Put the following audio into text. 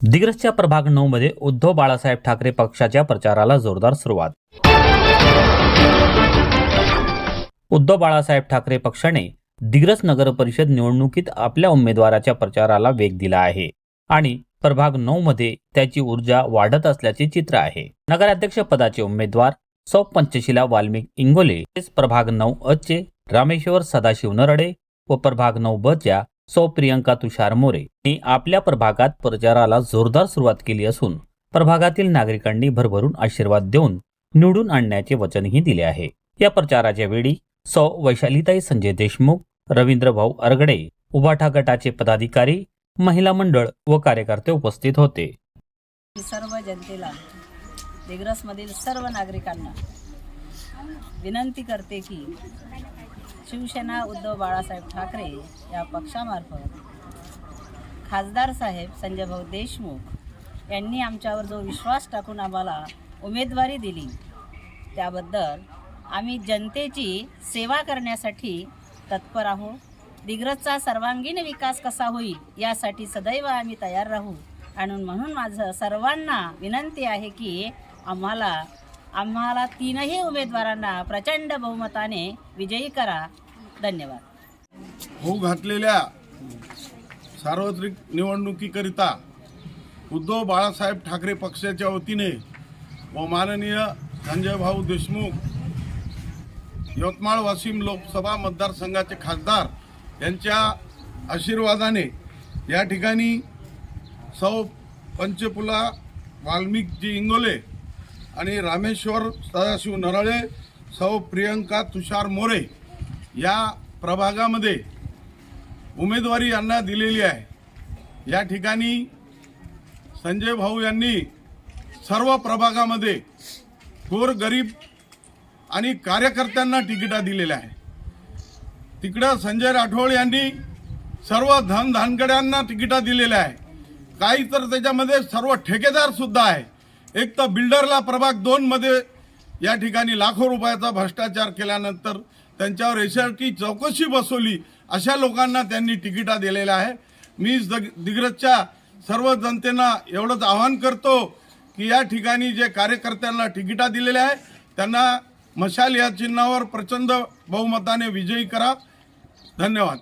दिग्रसच्या प्रभाग नऊ मध्ये उद्धव बाळासाहेब ठाकरे पक्षाच्या प्रचाराला जोरदार सुरुवात. उद्धव बाळासाहेब ठाकरे पक्षाने दिग्रस नगर परिषद निवडणुकीत आपल्या उमेदवाराच्या प्रचाराला वेग दिला आहे आणि प्रभाग नऊ मध्ये त्याची ऊर्जा वाढत असल्याचे चित्र आहे. नगराध्यक्ष पदाचे उमेदवार सौ पंचशिला वाल्मिक इंगोले प्रभाग नऊ अ चे रामेश्वर सदाशिव नरडे व प्रभाग नऊ ब च्या सौ प्रियंका तुषार मोरे यांनी आपल्या प्रभागात प्रचाराला जोरदार सुरुवात केली असून प्रभागातील नागरिकांनी भरभरून आशीर्वाद देऊन निवडून आणण्याचे वचनही दिले आहे. या प्रचाराच्या वेळी सौ वैशालीताई संजय देशमुख रवींद्र भाऊ अरगडे उभाठा गटाचे पदाधिकारी महिला मंडळ व कार्यकर्ते उपस्थित होते. सर्व जनतेला दिग्रसमधील सर्व नागरिकांना विनंती करते की शिवसेना उद्धव बाळासाहेब ठाकरे या पक्षामार्फत खासदार साहेब संजय भाऊ देशमुख यांनी आमच्यावर जो विश्वास टाकून आम्हाला उमेदवारी दिली त्याबद्दल आम्ही जनतेची सेवा करण्यासाठी तत्पर आहोत दिग्रजचा सर्वांगीण विकास कसा होईल यासाठी सदैव आम्ही तयार राहू. आणि म्हणून माझं सर्वांना विनंती आहे की आम्हाला आम्हाला तीनही उमेदवारांना प्रचंड बहुमताने विजयी करा. धन्यवाद. होऊ घातलेल्या सार्वत्रिक निवडणुकीकरिता उद्धव बाळासाहेब ठाकरे पक्षाच्या वतीने व माननीय संजय भाऊ देशमुख यवतमाळ वाशिम लोकसभा मतदारसंघाचे खासदार यांच्या आशीर्वादाने या ठिकाणी सौ पंचपुला वाल्मिकजी इंगोले आणि रामेश्वर सदाशिव नरळे सौ प्रियंका तुषार मोरे या प्रभागामध्ये उमेदवारी यांना दिलेली आहे. या ठिकाणी संजय भाऊ यांनी सर्व प्रभागामध्ये गोर गरीब आणि कार्यकर्त्यांना तिकिटा दिलेल्या आहे तिकडं संजय राठोड यांनी सर्व धनधानकड्यांना तिकिटा दिलेल्या आहे काही तर त्याच्यामध्ये सर्व ठेकेदार सुद्धा आहे एक तर बिल्डरला प्रभाग दोनमध्ये या ठिकाणी लाखो रुपयाचा भ्रष्टाचार केल्यानंतर त्यांच्यावर एसआरटी चौकशी बसवली अशा लोकांना त्यांनी तिकिटा दिलेल्या आहे. मी दिग्रजच्या सर्व जनतेना एवढंच आवाहन करतो की या ठिकाणी जे कार्यकर्त्यांना तिकिटा दिलेल्या आहे त्यांना मशाल या चिन्हावर प्रचंड बहुमताने विजयी करा. धन्यवाद.